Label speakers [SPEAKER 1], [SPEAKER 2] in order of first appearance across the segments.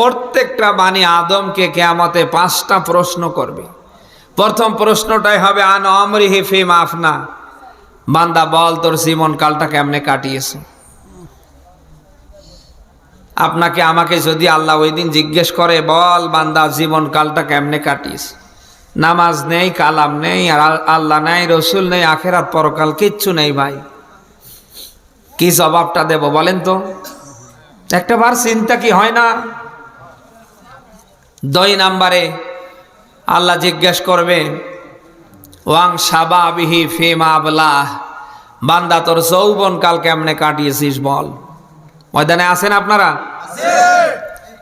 [SPEAKER 1] প্রত্যেকটা বাণী আদমকে কেয়ামতে পাঁচটা প্রশ্ন করবে। প্রথম প্রশ্নটাই হবে, আন অমরিহি ফি মাফনা বান্দা, বল তোর জীবন কালটা কেমনে কাটিয়েছে? আপনাকে আমাকে যদি আল্লাহ ওই দিন জিজ্ঞেস করে, বল বান্দা, জীবন কালটা কেমনে কাটিস নামাজ নেই, কালাম নেই, আর আল্লাহ নেই, রসুল নেই, আখেরাত পরকাল কিচ্ছু নেই ভাই। কি জবাবটা দেব বলেন তো? একটা বার চিন্তা কি হয় না? দুই নাম্বারে আল্লাহ জিজ্ঞেস করবে, ওয়াং সাবা বিহি ফেমা আবলাহ, বান্দা তোর যৌবন কাল কেমনে কাটিয়েছিস বল? ময়দানে আছেন আপনারা?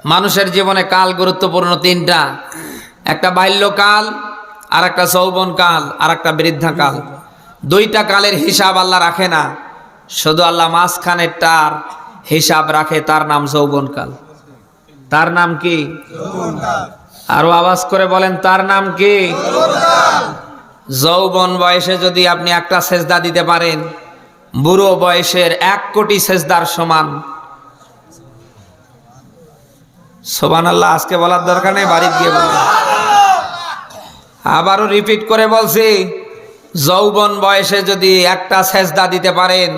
[SPEAKER 1] মানুষের জীবনে কাল গুরুত্বপূর্ণ তিনটা। একটা বাল্যকাল আর একটা যৌবনকাল আর একটা বৃদ্ধাকাল দুইটা কালের হিসাব আল্লাহ রাখে না। শুধু আল্লাহ মাঝখানের তার হিসাব রাখে তার নাম যৌবনকাল তার নাম কি? আরও আওয়াজ করে বলেন, তার নাম কি? যৌবন বয়সে যদি আপনি একটা সেজদা দিতে পারেন, বুড়ো বয়সের এক কোটি সেজদার সমান। সোবান আল্লাহ আজকে বলার দরকার নেই, বাড়ি গিয়ে বলবেন আবারও রিপিট করে বলছি, যৌবন বয়সে যদি একটা সেজদা দিতে পারেন,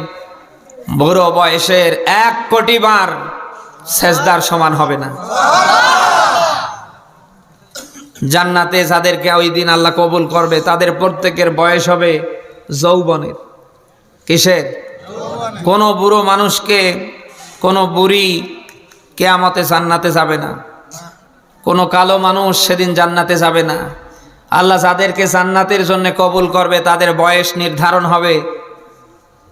[SPEAKER 1] বুড়ো বয়সের এক কোটি বার সেজদার সমান হবে না। জান্নাতে যাদেরকে ওই দিন আল্লাহ কবুল করবে, তাদের প্রত্যেকের বয়স হবে যৌবনের। কিসের? কোনো বুড়ো মানুষকে, কোনো বুড়ি কেয়ামতে জান্নাতে যাবে না। কোনো কালো মানুষ সেদিন জান্নাতে যাবে না। আল্লাহ যাদেরকে জান্নাতের জন্য কবুল করবে, তাদের বয়স নির্ধারণ হবে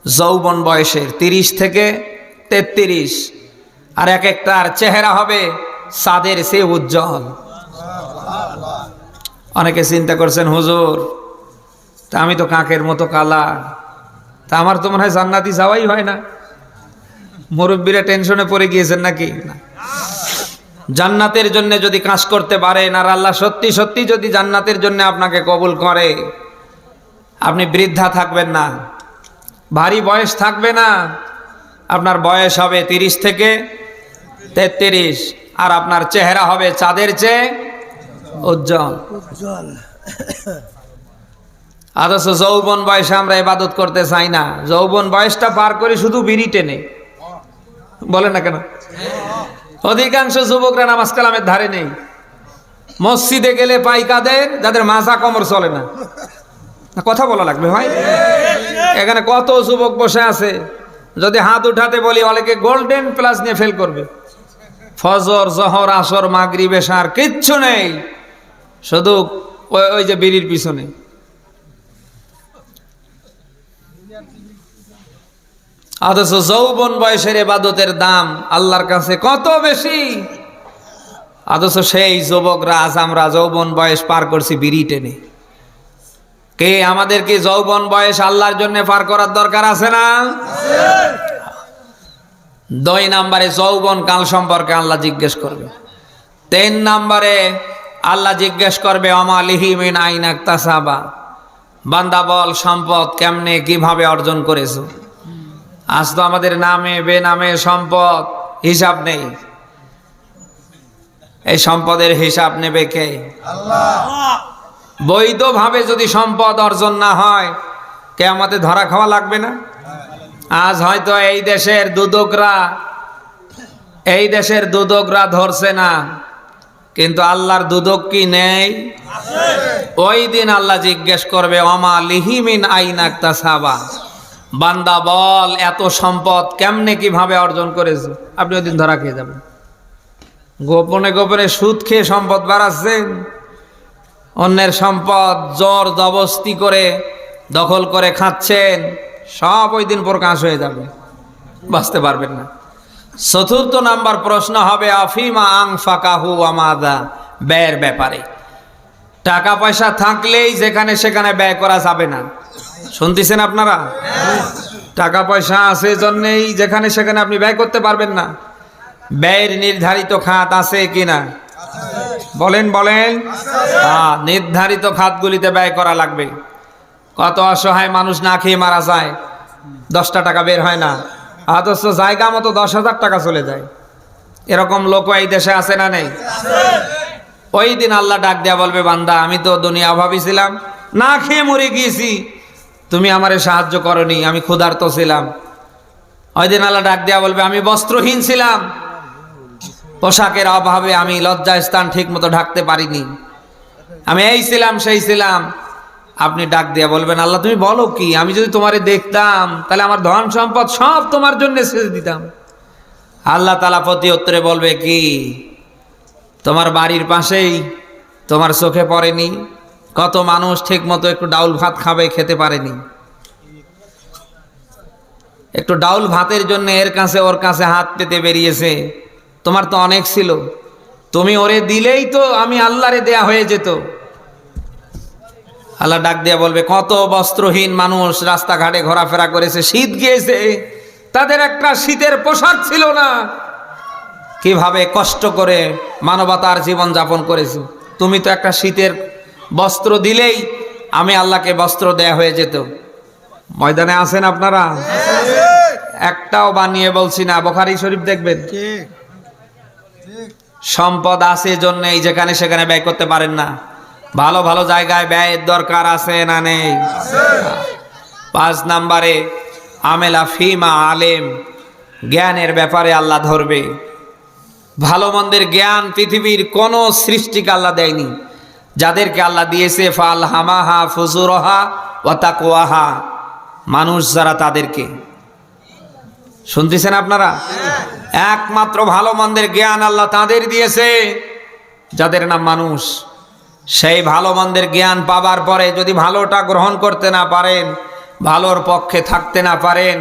[SPEAKER 1] যৌবন বয়সের, তিরিশ থেকে তেত্রিশ। আর এক একটার চেহারা হবে সাদের সে উজ্জ্বল। অনেকে চিন্তা করছেন, হুজুর, তা আমি তো কাকের মতো কালা। তা আমার তো মনে হয় জান্নাতি যাওয়াই হয় না। মুরব্বীরা টেনশনে পড়ে গিয়েছেন নাকি? জান্নাতের জন্য যদি কাজ করতে পারেন আর আল্লাহ সত্যি সত্যি যদি জান্নাতের জন্য আপনাকে কবুল করে, আপনি বৃদ্ধা থাকবেন না। ভারী বয়স থাকবে না। আপনার বয়স হবে তিরিশ থেকে তেত্রিশ। আর আপনার চেহারা হবে চাঁদের চেয়ে উজ্জ্বল। অথচ যৌবন বয়সে আমরা ইবাদত করতে চাই না। যৌবন বয়সটা পার করে শুধু বিড়ি টেনে। বলে না কেন? অধিকাংশ যুবকরা নামাজ কালামের ধারে নেই। মসজিদে গেলে পাই পাইকাদের যাদের মাথা কমর চলে না। না, কথা বলা লাগবে ভাই। এখানে কত যুবক বসে আছে। যদি হাত উঠাতে বলি অনেকে গোল্ডেন প্লাস নিয়ে ফেল করবে। ফজর, জহর, আসর মাগরি বেশার কিচ্ছু নেই। শুধু ওই যে বিড়ির পিছনে। অথচ যৌবন বয়সের এবাদতের দাম আল্লাহর কাছে কত বেশি? অথচ সেই যুবকরা, আজ আমরা যৌবন বয়স পার করছি বিড়ি টেনে। কে আমাদেরকে যৌবন বয়স আল্লাহর জন্য পার করার দরকার আছে না? দুই নাম্বারে যৌবন কাল সম্পর্কে আল্লাহ জিজ্ঞেস করবে। তিন নাম্বারে আল্লাহ জিজ্ঞেস করবে অমালিহিমিন আইন তাসাবা বান্দা বল সম্পদ কেমনে কীভাবে অর্জন করেছ? আজ তো আমাদের নামে বেনামে সম্পদ হিসাব নেই। এই সম্পদের হিসাব নেবে কে? বৈধভাবে যদি সম্পদ অর্জন না হয় কে আমাদের ধরা খাওয়া লাগবে না? আজ হয়তো এই দেশের দুদকরা, এই দেশের দুদকরা ধরছে না, কিন্তু আল্লাহর দুদক কি নেই? ওই দিন আল্লাহ জিজ্ঞেস করবে, অমা লিহিমিন আইনাক্তা সাবা বান্দা বল, এত সম্পদ কেমনে কীভাবে অর্জন করেছে? আপনি ওই দিন ধরা খেয়ে যাবেন। গোপনে গোপনে সুদ খেয়ে সম্পদ বাড়াচ্ছেন অন্যের সম্পদ জোর জবস্তি করে দখল করে খাচ্ছেন। সব ওই দিন প্রকাশ হয়ে যাবে। বাঁচতে পারবেন না। চতুর্থ নাম্বার প্রশ্ন হবে, আফিমা আং ফাকাহু আমাদা ব্যয়ের ব্যাপারে। টাকা পয়সা থাকলেই যেখানে সেখানে ব্যয় করা যাবে না। শুনতেছেন আপনারা? টাকা পয়সা আছে জন্যেই যেখানে সেখানে আপনি ব্যয় করতে পারবেন না। ব্যয়ের নির্ধারিত খাত আছে কিনা বলেন বলেন। নির্ধারিত খাতগুলিতে ব্যয় করা লাগবে। কত অসহায় মানুষ না খেয়ে মারা যায়। দশটা টাকা বের হয় না। অথচ জায়গা মতো দশ হাজার টাকা চলে যায়। এরকম লোক এই দেশে আছে না নেই? ওই দিন আল্লাহ ডাক দেয়া বলবে, বান্দা, আমি তো দুনিয়া অভাবী ছিলাম, না খেয়ে মরে গিয়েছি। তুমি আমারে সাহায্য করনি, আমি ক্ষুধার্ত ছিলাম। ওই দিন আল্লাহ ডাক দেয়া বলবে, আমি বস্ত্রহীন ছিলাম। পোশাকের অভাবে আমি লজ্জায় স্থান ঠিক মতো ঢাকতে পারিনি। আমি এই ছিলাম, সেই ছিলাম। আপনি ডাক দিয়া বলবেন, আল্লাহ, তুমি বলো কি? আমি যদি তোমারে দেখতাম, তাহলে আমার ধন সম্পদ সব তোমার জন্য ছেড়ে দিতাম। আল্লাহ তালা প্রতি উত্তরে বলবে কি? তোমার বাড়ির পাশেই তোমার চোখে পড়েনি, কত মানুষ ঠিক মতো একটু ডাউল ভাত খাবে, খেতে পারেনি। একটু ডাউল ভাতের জন্য এর কাছে ওর কাছে হাত পেতে বেরিয়েছে, তোমার তো অনেক ছিল। তুমি ওরে দিলেই তো আমি আল্লাহরে দেয়া হয়ে যেত। আল্লাহ ডাক দিয়া বলবে কত বস্ত্রহীন মানুষ রাস্তাঘাটে ঘোরাফেরা করেছে শীত গিয়েছে। তাদের একটা শীতের পোশাক ছিল না। কীভাবে কষ্ট করে মানবতার জীবন যাপন করেছে। তুমি তো একটা শীতের বস্ত্র দিলেই আমি আল্লাহকে বস্ত্র দেয়া হয়ে যেত। ময়দানে আছেন আপনারা? একটাও বানিয়ে বলছি না বোখারি শরীফ দেখবেন। সম্পদ আছে জন্য এই যেখানে সেখানে ব্যয় করতে পারেন না। ভালো ভালো জায়গায় ব্যয়ের দরকার আছে না নেই? পাঁচ নাম্বারে, আমেলা ফিমা আলেম, জ্ঞানের ব্যাপারে আল্লাহ ধরবে। ভালো মন্দের জ্ঞান পৃথিবীর কোনো সৃষ্টিকে আল্লাহ দেয়নি। যাদেরকে আল্লাহ দিয়েছে, ফাল হামাহা ফুজুরহা ও তাকুয়াহা মানুষ যারা তাদেরকে। শুনতেছেন আপনারা? একমাত্র ভালো মন্দের জ্ঞান আল্লাহ তাদের দিয়েছে, যাদের নাম মানুষ। সেই ভালো মন্দের জ্ঞান পাবার পরে যদি ভালোটা গ্রহণ করতে না পারেন, ভালোর পক্ষে থাকতে না পারেন,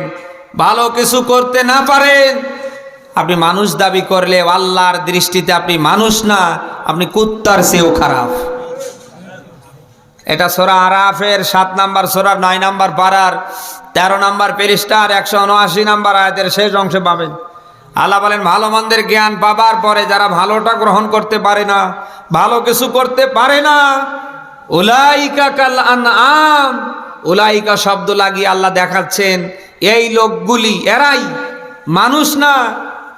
[SPEAKER 1] ভালো কিছু করতে না পারেন, আপনি মানুষ দাবি করলে আল্লাহর দৃষ্টিতে আপনি মানুষ না, আপনি কুত্তার চেয়েও খারাপ। এটা সোরা আরাফের সাত নাম্বার সোরার নয় নাম্বার পাড়ার তেরো নাম্বার পেরিস্টার একশো উনআশি নাম্বার আয়াতের শেষ অংশে পাবেন। আল্লাহ বলেন ভালো মন্দের জ্ঞান পাবার পরে যারা ভালোটা গ্রহণ করতে পারে না ভালো কিছু করতে পারে না। উলাইকা কাল আম উলাইকা শব্দ লাগিয়ে আল্লাহ দেখাচ্ছেন এই লোকগুলি এরাই মানুষ না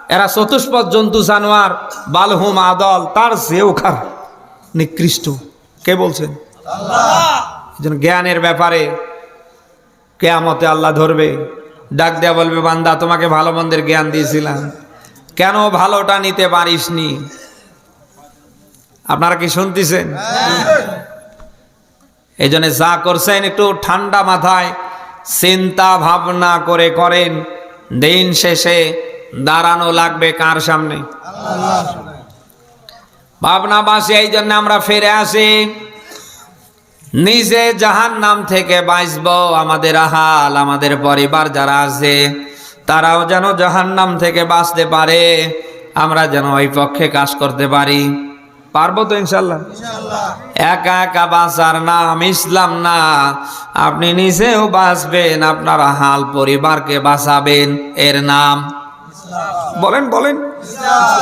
[SPEAKER 1] এরা চতুষ্পদ জন্তু জানোয়ার বালহুম আদল তার চেয়েও খারাপ নিকৃষ্ট। কে বলছেন? জ্ঞানের ব্যাপারে কেয়ামতে আল্লাহ ধরবে। ডাক দেয়া বলবে বান্দা তোমাকে ভালো মন্দের জ্ঞান দিয়েছিলাম। কেন ভালোটা নিতে পারিসনি? আপনারা কি শুনতেছেন? এই জন্য যা করছেন একটু ঠান্ডা মাথায় চিন্তা ভাবনা করে করেন। দিন শেষে দাঁড়ানো লাগবে কার সামনে? ভাবনা বাসে এই জন্য আমরা ফিরে আসি। নিজে জাহান নাম থেকে বাঁচব আমাদের আহাল আমাদের পরিবার যারা আছে তারাও যেন জাহান নাম থেকে বাঁচতে পারে আমরা যেন ওই পক্ষে কাজ করতে পারি। পারব তো ইনশাল্লাহ একা একা বাঁচার নাম ইসলাম না। আপনি নিজেও বাঁচবেন আপনার হাল পরিবারকে বাঁচাবেন এর নাম। বলেন বলেন।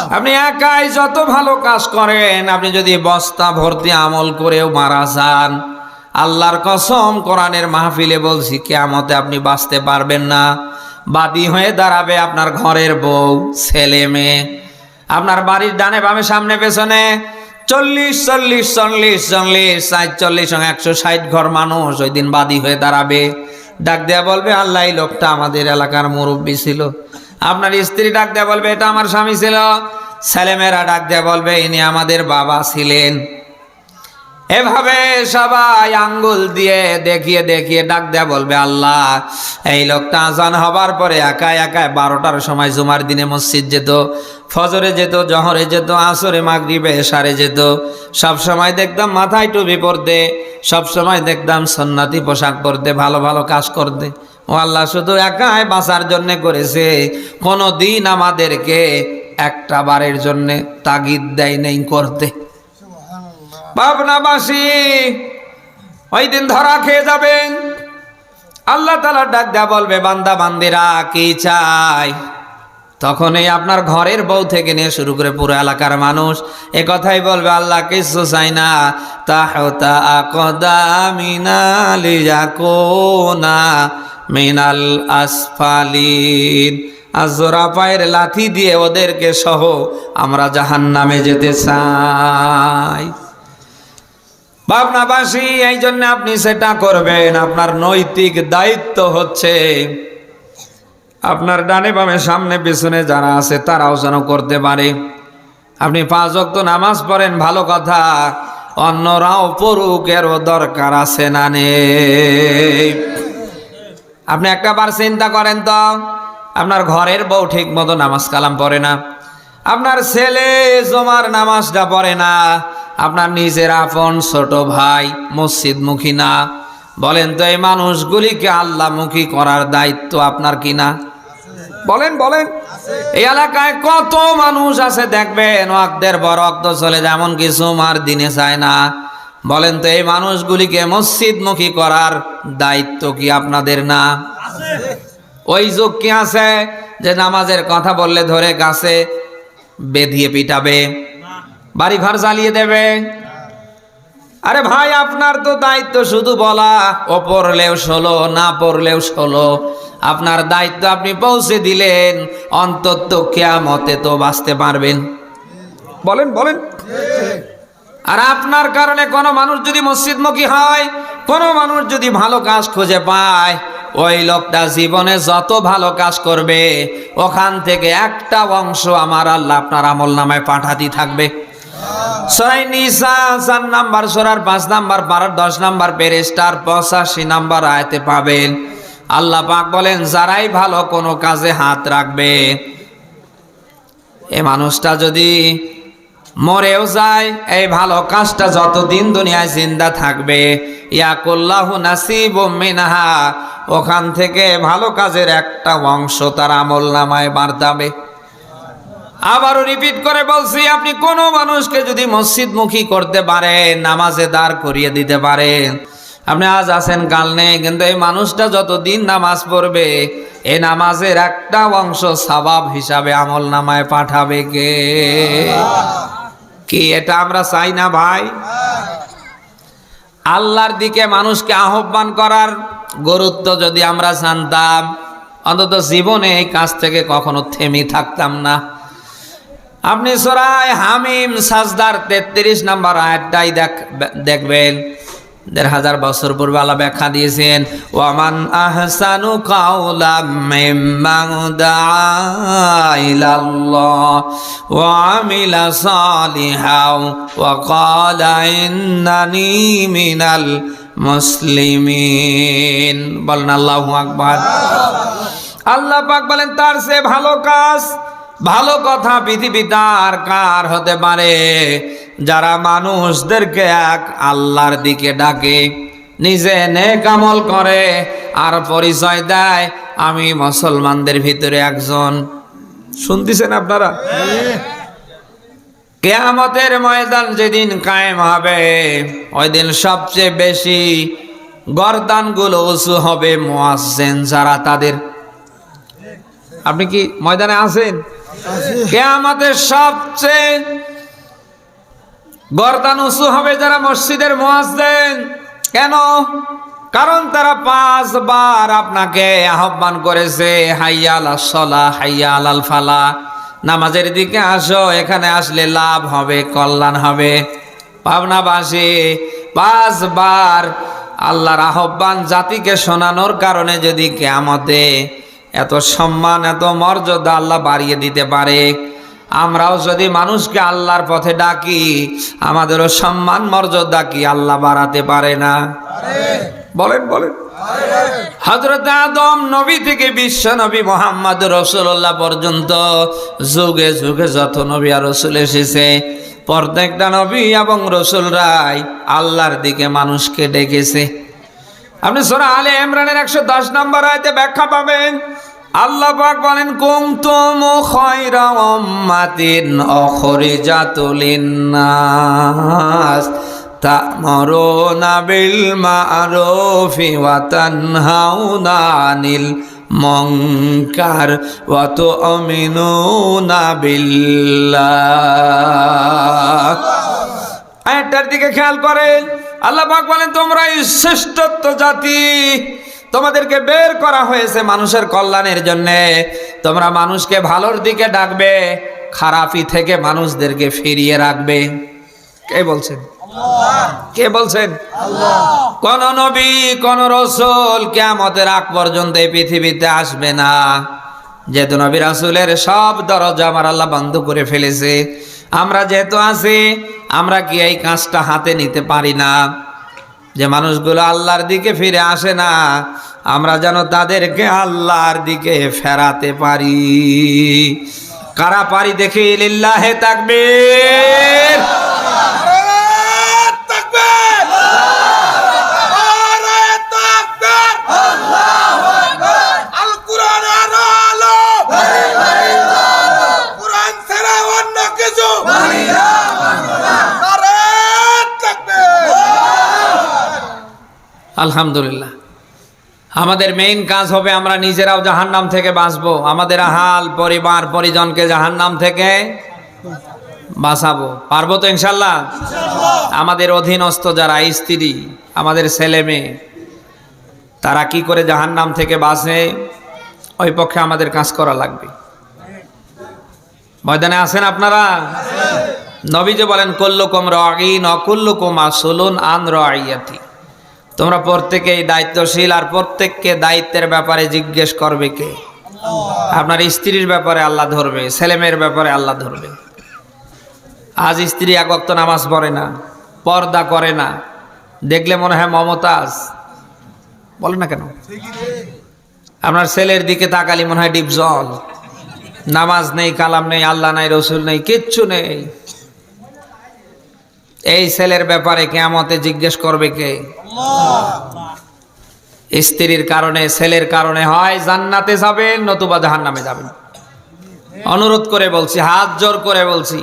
[SPEAKER 1] আপনি একাই যত ভালো কাজ করেন আপনি যদি বস্তা ভর্তি আমল করেও মারা যান আল্লাহর কসম কোরআনের মাহফিলে বলছি, কেয়ামতে আপনি বাঁচতে পারবেন না। বাদী হয়ে দাঁড়াবে আপনার ঘরের বউ, ছেলে মেয়ে। আপনার বাড়ির ডানে বামে, সামনে পেছনে চল্লিশ চল্লিশ চল্লিশ চল্লিশ সাতচল্লিশ একশো ষাট ঘর মানুষ ওই দিন বাদী হয়ে দাঁড়াবে। ডাক দেয়া বলবে, আল্লাহ লোকটা আমাদের এলাকার মুরব্বী ছিল। আপনার স্ত্রী ডাক দেয়া বলবে, এটা আমার স্বামী ছিল। ছেলেমেয়েরা ডাক দেয়া বলবে, ইনি আমাদের বাবা ছিলেন। এভাবে সবাই আঙ্গুল দিয়ে দেখিয়ে দেখিয়ে ডাক দেয়া বলবে, আল্লাহ, এই লোকটা আজান হবার পরে একা একা বারোটার সময় জুমার দিনে মসজিদ যেত, ফজরে যেত, জহরে যেত, আসরে, মাগরিবে এসারে যেত। সব সময় দেখতাম মাথায় টুপি পরতে, সব সময় দেখতাম সন্ন্যাতি পোশাক পরতে, ভালো ভালো কাজ করতে। ও আল্লাহ, শুধু একাই বাঁচার জন্যে করেছে, কোনো দিন আমাদেরকে একটা বারের জন্যে তাগিদ দেয় নেই করতে। ভাবনাবাসী ওই দিন ধরা খেয়ে যাবেন। আল্লাহ তালা ডাক দেয়া বলবে, বান্দা, বান্দিরা, কি চাই? তখন এই আপনার ঘরের বউ থেকে নিয়ে শুরু করে পুরো এলাকার মানুষ এ কথাই বলবে, আল্লাহ, কিছু চাই না। তাহতা মিনাল আসফালিন। আর জোড়া পায়ের লাথি দিয়ে ওদেরকে সহ আমরা জাহান নামে যেতে চাই। ভাবনাবাসী, এই জন্য আপনি সেটা করবেন। আপনার নৈতিক দায়িত্ব হচ্ছে, আপনার ডানে বামে সামনে পিছনে যারা আছে তারাও যেন করতে পারে। আপনি পাঁচ অক্ত নামাজ পড়েন, ভালো কথা, অন্যরাও পড়ুক, এরও দরকার আছে না নেই। আপনি একটা বার চিন্তা করেন তো, আপনার ঘরের বউ ঠিক মতো নামাজ কালাম পড়ে না, আপনার ছেলে জমার নামাজটা পড়ে না আপনার নিজের আপন ছোট ভাই মসজিদ মুখী না। বলেন তো, এই মানুষগুলিকে আল্লাহমুখী করার দায়িত্ব আপনার কি না? বলেন বলেন। এই এলাকায় কত মানুষ আছে দেখবেন ওয়াকদের বড় রক্ত চলে যেমন কিছু মার দিনে চায় না। বলেন তো, এই মানুষগুলিকে মসজিদমুখী করার দায়িত্ব কি আপনাদের না? ওই যুগ কি আছে যে নামাজের কথা বললে ধরে গাছে বেঁধিয়ে পিটাবে? বাড়ি ঘর জ্বালিয়ে দেবে। আরে ভাই, আপনার তো দায়িত্ব শুধু বলা, ও পড়লেও ষোলো, না পড়লেও ষোলো। আপনার দায়িত্ব আপনি পৌঁছে দিলেন, অন্তত কেয়ামতে তো বাঁচতে পারবেন। বলেন বলেন। আর আপনার কারণে কোনো মানুষ যদি মসজিদমুখী হয়, কোনো মানুষ যদি ভালো কাজ খুঁজে পায়, ওই লোকটা জীবনে যত ভালো কাজ করবে, ওখান থেকে একটা অংশ আমার আল্লাহ আপনার আমল নামায় পাঠাতে থাকবে। সরাই নিসা, চার নাম্বার সরার পাঁচ নাম্বার বারো দশ নাম্বার পেরেস্টার পঁচাশি নাম্বার আয়তে পাবেন। আল্লাহ পাক বলেন, যারাই ভালো কোনো কাজে হাত রাখবে, এ মানুষটা যদি মরেও যায়, এই ভালো কাজটা যতদিন দুনিয়ায় জিন্দা থাকবে, ইয়াকুল্লাহু নাসিব মিনহা, ওখান থেকে ভালো কাজের একটা অংশ তার আমল নামায় বার্তাবে আবারও রিপিট করে বলছি, আপনি কোনো মানুষকে যদি মসজিদমুখী করতে পারেন, নামাজে দাঁড় করিয়ে দিতে পারেন। আপনি আজ আছেন, কাল নেই, কিন্তু এই মানুষটা যতদিন নামাজ পড়বে এই নামাজের একটা অংশ সবাব হিসাবে আমল নামায় পাঠাবে কে? কি এটা আমরা চাই না ভাই? আল্লাহর দিকে মানুষকে আহ্বান করার গুরুত্ব যদি আমরা জানতাম, অন্তত জীবনে এই কাজ থেকে কখনো থেমে থাকতাম না। আপনি সরাই হামিম সাজদার তেত্রিশ নাম্বার আয়াতটাই দেখ, দেখবেন। দেড় হাজার বছর পূর্বে আল্লাহ ব্যাখ্যা দিয়েছেন, ওয়ামান আহসানু কাউলাম মিম্মান সালিহাও মুসলিমিন। বলেন আল্লাহু আকবার। আল্লাহ পাক বলেন, তার সে ভালো কাজ ভালো কথা পৃথিবীতে কার হতে পারে? যারা মানুষদেরকে এক আল্লাহর দিকে ডাকে, নিজে নেক আমল করে আর পরিচয় দেয়, আমি মুসলমানদের ভিতরে একজন। শুনতেছেন আপনারা? কেয়ামতের ময়দান যেদিন কায়েম হবে, ওই দিন সবচেয়ে বেশি গরদানগুলো উঁচু হবে মোয়াজ্জেন যারা তাদের। আপনি কি ময়দানে আছেন? কেয়ামতের সবচেয়ে গরদান উঁচু হবে যারা মসজিদের মোয়াজ্জেন। কেন? কারণ তারা পাঁচবার আপনাকে আহ্বান করেছে হাইয়া আল সলা হাইয়া আল ফালা নামাজের দিকে আসো, এখানে আসলে লাভ হবে, কল্যাণ হবে। পাবনাবাসী, পাঁচবার আল্লাহর আহ্বান জাতিকে শোনানোর কারণে যদি কেয়ামতে এত সম্মান, এত মর্যাদা আল্লাহ বাড়িয়ে দিতে পারে। আমরাও যদি মানুষকে আল্লাহর পথে ডাকি, আমাদেরও সম্মান, মর্যাদা কি আল্লাহ বাড়াতে পারে না? বলেন বলেন। হজরত আদম নবী থেকে বিশ্ব নবী মোহাম্মদ রসুল্লাহ পর্যন্ত যুগে যুগে যত নবী আর রসুল এসেছে, প্রত্যেকটা নবী এবং রসুলরাই আল্লাহর দিকে মানুষকে ডেকেছে। আপনি সোনা আলে ইমরানের একশো দশ নম্বর আয়তে ব্যাখ্যা পাবেন, আল্লাহ পাক বলেন কুমতুম খায়রা উম্মাতিন অখরিজাতুল লিন্নাস, তা'মুরুনা বিল মা'রুফি ওয়া তানহাউনা আনিল মুনকার ওয়া তু'মিনুনা বিল্লাহ। আয়াতটার দিকে খেয়াল করেন আল্লাহ পাক বলেন, তোমরা শ্রেষ্ঠত্ব জাতি, তোমাদেরকে বের করা হয়েছে মানুষের কল্যাণের জন্য। তোমরা মানুষকে ভালোর দিকে ডাকবে খারাপি থেকে মানুষদেরকে ফিরিয়ে রাখবে। কে বলছেন? কে বলছেন? কোন নবী, কোন রসুল কেমতের আগ পর্যন্ত এই পৃথিবীতে আসবে না। যেহেতু নবী রাসুলের সব দরজা আমার আল্লাহ বন্ধ করে ফেলেছে। আমরা যেহেতু আছি আমরা কি এই কাজটা হাতে নিতে পারি না? যে মানুষগুলো আল্লাহর দিকে ফিরে আসে না, আমরা যেন তাদেরকে আল্লাহর দিকে ফেরাতে পারি। কারা পারি দেখি? লিল্লাহে তাকবীর। আলহামদুলিল্লাহ। আমাদের মেইন কাজ হবে আমরা নিজেরাও জাহান্নাম থেকে বাঁচবো। আমাদের আহাল পরিবার পরিজনকে জাহান নাম থেকে বাঁচাবো। পারব তো ইনশাল্লাহ আমাদের অধীনস্থ যারা স্ত্রী আমাদের ছেলে মেয়ে তারা কি করে জাহান্নাম থেকে বাঁচে? ওই পক্ষে আমাদের কাজ করা লাগবে। ময়দানে আছেন আপনারা? নবীজি বলেন কল্লুকম রাগিন অকুল্লুকুম আসলুন আন রাইয়াতি তোমরা প্রত্যেকেই দায়িত্বশীল আর প্রত্যেককে দায়িত্বের ব্যাপারে জিজ্ঞেস করবে কে? আপনার স্ত্রীর ব্যাপারে আল্লাহ ধরবে ছেলেমেয়ের ব্যাপারে আল্লাহ ধরবে। আজ স্ত্রী এক অক্ত নামাজ পড়ে না, পর্দা করে না, দেখলে মনে হয় মমতাজ। বলে না কেন? আপনার ছেলের দিকে তাকালি মনে হয় ডিপ জল। নামাজ নেই, কালাম নেই, আল্লাহ নাই, রসুল নেই, কিচ্ছু নেই। এই ছেলের ব্যাপারে কেমতে জিজ্ঞেস করবে কে? স্ত্রীর কারণে ছেলের কারণে হয় জান্নাতে যাবেন নতুবা জাহান নামে যাবেন অনুরোধ করে বলছি হাত জোর করে বলছি।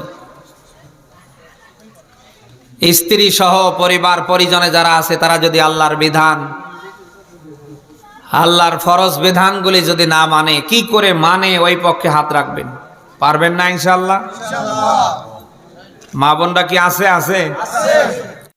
[SPEAKER 1] স্ত্রী সহ পরিবার পরিজনে যারা আছে তারা যদি আল্লাহর বিধান আল্লাহর ফরজ বিধানগুলি যদি না মানে কি করে মানে ওই পক্ষে হাত রাখবেন? পারবেন না ইনশাল্লাহ মা বোনরা কি আছে। আছে।